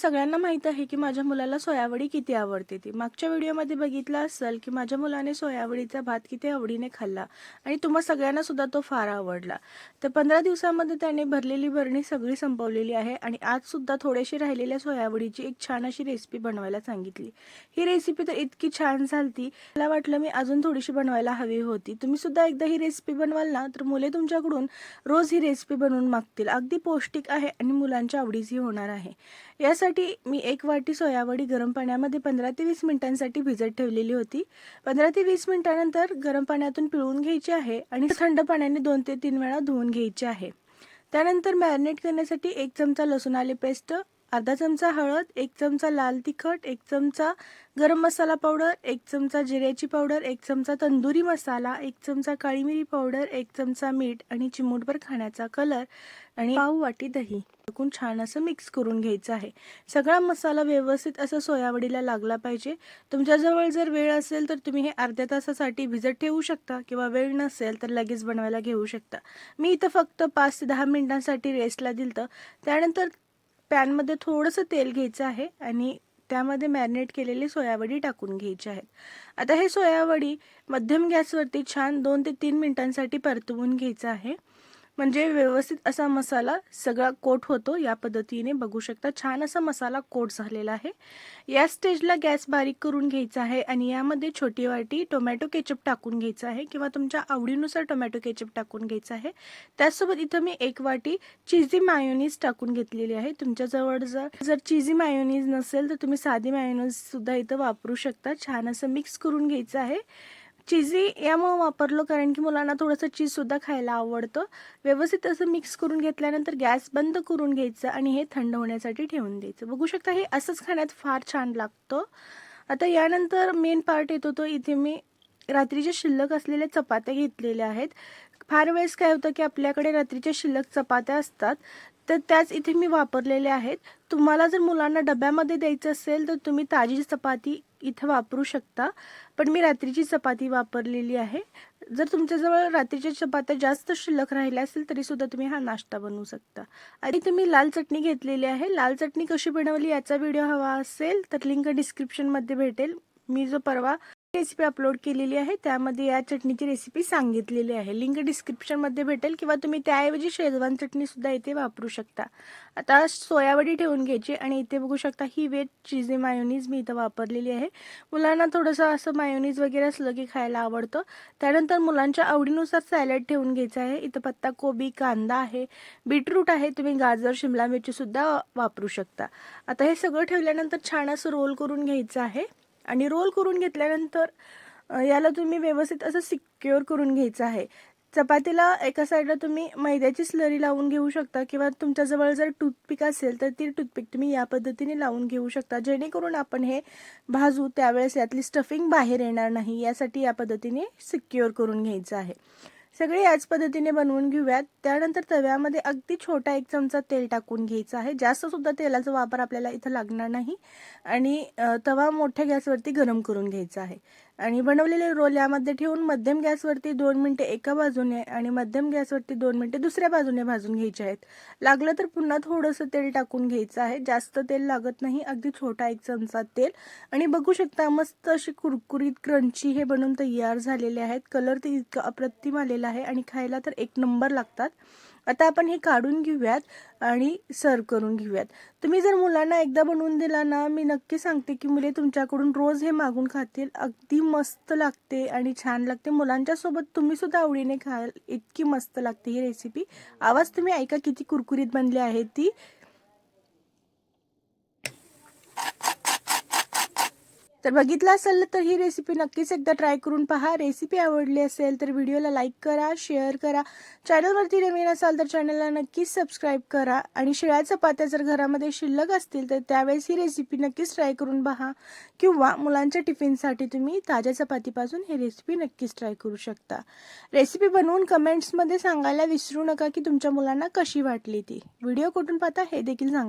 सगळ्यांना माहीत आहे की माझ्या मुलाला सोयावडी किती आवडते ती. मागच्या व्हिडिओमध्ये बघितलं असेल की माझ्या मुलाने सोयावडीचा भात किती आवडीने खाल्ला आणि तुम्हा सगळ्यांना सुद्धा तो फार आवडला. तर पंधरा दिवसामध्ये त्याने भरलेली भरणी सगळी संपवलेली आहे आणि आज सुद्धा थोडीशी राहिलेल्या सोयावडीची एक छान अशी रेसिपी बनवायला सांगितली. ही रेसिपी तर इतकी छान झालती मला वाटलं मी अजून थोडीशी बनवायला हवी होती. तुम्ही सुद्धा एकदा ही रेसिपी बनवाल ना तर मुले तुमच्याकडून रोज ही रेसिपी बनवून मागतील. अगदी पौष्टिक आहे आणि मुलांच्या आवडीची होणार आहे. यासाठी मी एक वाटी सोयावडी गरम पाण्यामध्ये पंधरा ते वीस मिनिटांसाठी भिजत ठेवलेली होती. पंधरा ते वीस मिनिटानंतर गरम पाण्यातून पिळून घ्यायची आहे आणि थंड पाण्याने दोन ते तीन वेळा धुवून घ्यायची आहे. त्यानंतर मॅरिनेट करण्यासाठी एक चमचा लसूण आले पेस्ट अर्धा चमचा हळद एक चमचा लाल तिखट एक चमचा गरम मसाला पावडर एक चमचा जिऱ्याची पावडर एक चमचा तंदुरी मसाला एक चमचा काळी मिरी पावडर एक चमचा मीठ आणि चिमूटभर खाण्याचा कलर आणि पाव वाटी दही. टाकून छान असं मिक्स करून घ्यायचं आहे. सगळा मसाला व्यवस्थित असं सोयावडीला लागला पाहिजे. तुमच्याजवळ जर वेळ असेल तर तुम्ही हे अर्ध्या तासासाठी भिजत ठेवू शकता किंवा वेळ नसेल तर लगेच बनवायला घेऊ शकता. मी इथं फक्त पाच ते दहा मिनिटांसाठी रेस्टला दिलं त्यानंतर पॅनमध्ये थोडंसं तेल घ्यायचं आहे आणि त्यामध्ये मॅरिनेट केलेली सोयावडी टाकून घ्यायची आहेत. आता हे सोयावडी मध्यम गॅसवरती छान दोन ते तीन मिनटांसाठी परतवून घ्यायचं आहे. म्हणजे व्यवस्थित असा मसाला सगळा कोट होतो या पद्धतीने बघू शकता. छान असा मसाला कोट झालेला आहे. या स्टेजला गॅस बारीक करून घ्यायचा आहे आणि यामध्ये छोटी वाटी टोमॅटो केचप टाकून घ्यायचा आहे किंवा तुमच्या आवडीनुसार टोमॅटो केचप टाकून घ्यायचा आहे. त्याचसोबत इथं मी एक वाटी चिझी मायोनीज टाकून घेतलेली आहे. तुमच्याजवळ जर जर चिझी मायोनीज नसेल तर तुम्ही साधी मायोनीज सुद्धा इथं वापरू शकता. छान असं मिक्स करून घ्यायचं आहे. चिझी यामुळं वापरलो कारण की मुलांना थोडंसं चीजसुद्धा खायला आवडतं. व्यवस्थित असं मिक्स करून घेतल्यानंतर गॅस बंद करून घ्यायचं आणि हे थंड होण्यासाठी ठेवून द्यायचं. बघू शकता हे असंच खाण्यात फार छान लागतं. आता यानंतर मेन पार्ट येतो तो इथे मी रात्रीच्या शिल्लक असलेल्या चपात्या घेतलेल्या आहेत. फार वेळेस काय होतं की आपल्याकडे रात्रीच्या शिल्लक चपात्या असतात तर त्याच इथे मी वापरलेल्या आहेत. तुम्हाला जर मुलांना डब्यामध्ये द्यायचं असेल तर तुम्ही ताजी चपाती इथं वापरू शकता. पण मी रात्रीची चपाती वापरलेली आहे. जर तुमच्याजवळ रात्रीच्या चपात्या जास्त शिल्लक राहिल्या असेल तरीसुद्धा तुम्ही हा नाश्ता बनवू शकता. आणि इथे मी लाल चटणी घेतलेली आहे. लाल चटणी कशी बनवली याचा व्हिडिओ हवा असेल तर लिंक डिस्क्रिप्शनमध्ये भेटेल. मी जो परवा रेसिपी अपलोड केलेली आहे त्यामध्ये या चटणीची रेसिपी सांगितलेली आहे. लिंक डिस्क्रिप्शनमध्ये भेटेल किंवा तुम्ही त्याऐवजी शेजवान चटणी सुद्धा इथे वापरू शकता. आता सोयावडी ठेवून घ्यायची आणि इथे बघू शकता ही वेट चिझी मायोनीज मी इथं वापरलेली आहे. मुलांना थोडंसं असं मायोनीज वगैरे असलं की खायला आवडतं. त्यानंतर मुलांच्या आवडीनुसार सॅलड ठेवून घ्यायचं आहे. इथं पत्ता कोबी कांदा आहे बीटरूट आहे तुम्ही गाजर शिमला मिरची सुद्धा वापरू शकता. आता हे सगळं ठेवल्यानंतर छान असं रोल करून घ्यायचं आहे. आणि रोल करून घेतल्यानंतर याला तुम्ही व्यवस्थित असं सिक्युअर करून घ्यायचं आहे. चपातीला एका साईडला तुम्ही मैद्याची स्लरी लावून घेऊ शकता किंवा तुमच्याजवळ जर टूथपिक असेल तर ती टूथपिक तुम्ही या पद्धतीने लावून घेऊ शकता. जेणेकरून आपण हे भाजू त्यावेळेस यातली स्टफिंग बाहेर येणार नाही यासाठी या पद्धतीने सिक्युअर करून घ्यायचं आहे. सगळे याच पद्धतीने बनवून घेऊयात. त्यानंतर तव्यामध्ये अगदी छोटा एक चमचा तेल टाकून घ्यायचं आहे. जास्त सुद्धा तेलाचा वापर आपल्याला इथं लागणार नाही. आणि तवा मोठ्या गॅसवरती गरम करून घ्यायचा आहे. आणि बनवलेले रोल यामध्ये ठेवून मध्यम गॅसवरती दोन मिनटे एका बाजूने आणि मध्यम गॅसवरती दोन मिनटे दुसऱ्या बाजूने भाजून घ्यायचे आहेत. लागलं तर पुन्हा थोडंसं तेल टाकून घ्यायचं आहे. जास्त तेल लागत नाही. अगदी छोटा एक चमचा तेल. आणि बघू शकता मस्त अशी कुरकुरीत क्रंची हे बनवून तयार झालेले आहेत. कलर ते इतकं अप्रतिम आलेलं आहे आणि खायला तर एक नंबर लागतात. आता आपण हे काढून घेऊयात आणि सर्व करून घेऊयात. तुम्ही जर मुलांना एकदा बनवून दिला ना मी नक्की सांगते की मुले तुमच्याकडून रोज हे मागून खातील. अगदी मस्त लागते आणि छान लागते. मुलांच्या सोबत तुम्ही सुद्धा आवडीने खाल इतकी मस्त लागते ही रेसिपी आवाज तुम्ही ऐका किती कुरकुरीत बनली आहे ती. तर बघितलं असेल तर ही रेसिपी नक्कीच एकदा ट्राय करून पहा. रेसिपी आवडली असेल तर व्हिडिओला लाईक करा शेअर करा. चॅनलवरती नवीन असाल तर चॅनलला नक्कीच सबस्क्राईब करा. आणि शिळ्या चपात्या जर घरामध्ये शिल्लक असतील तर त्यावेळेस ही रेसिपी नक्कीच ट्राय करून पहा. किंवा मुलांच्या टिफिनसाठी तुम्ही ताज्या चपातीपासून ही रेसिपी नक्कीच ट्राय करू शकता. रेसिपी बनवून कमेंट्समध्ये सांगायला विसरू नका की तुमच्या मुलांना कशी वाटली ती. व्हिडिओ कुठून पाहता हे देखील सांगा.